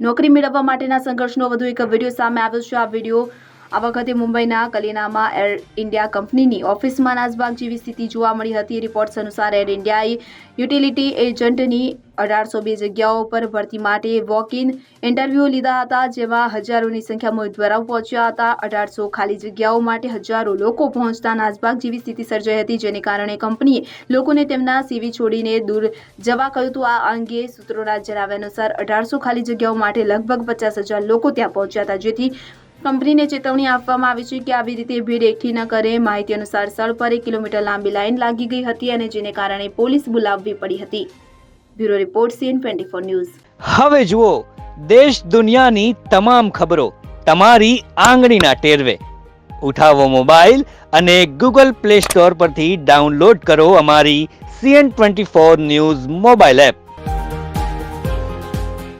નોકરી મેળવવા માટેના સંઘર્ષનો વધુ એક વીડિયો સામે આવ્યો છે. આ વીડિયો આ વખતે મુંબઈના કલીનામાં એર ઇન્ડિયા કંપનીની ઓફિસમાં નાસભાગ જેવી સ્થિતિ જોવા મળી હતી. રિપોર્ટ્સ અનુસાર એર ઇન્ડિયાએ યુટિલિટી એજન્ટની અઢારસો બે જગ્યાઓ પર ભરતી માટે વોક ઇન ઇન્ટરવ્યૂ લીધા હતા, જેમાં હજારોની સંખ્યામાં ઉમેદવારો પહોંચ્યા હતા. અઢારસો ખાલી જગ્યાઓ માટે હજારો લોકો પહોંચતા નાસભાગ જેવી સ્થિતિ સર્જાઈ હતી, જેને કારણે કંપનીએ લોકોને તેમના સીવી છોડીને દૂર જવા કહ્યું હતું. આ અંગે સૂત્રોના જણાવ્યા અનુસાર અઢારસો ખાલી જગ્યાઓ માટે લગભગ પચાસ હજાર લોકો ત્યાં પહોંચ્યા હતા, જેથી કંપનીને ચેતવણી આપવામાં આવી છે કે આવી રીતે ભીડ એકઠી ન કરે. માહિતી અનુસાર સ્થળ પર એક કિલોમીટર લાંબી લાઈન લાગી ગઈ હતી અને જેને કારણે પોલીસ બોલાવવી પડી હતી. Bureau report CN twenty four news. હવે જુઓ, દેશ દુનિયાની તમામ ખબરો તમારી આંગળીના ટેરવે. ઉઠાવો મોબાઈલ અને ગૂગલ પ્લે સ્ટોર પરથી ડાઉનલોડ કરો અમારી CN twenty four news mobile app.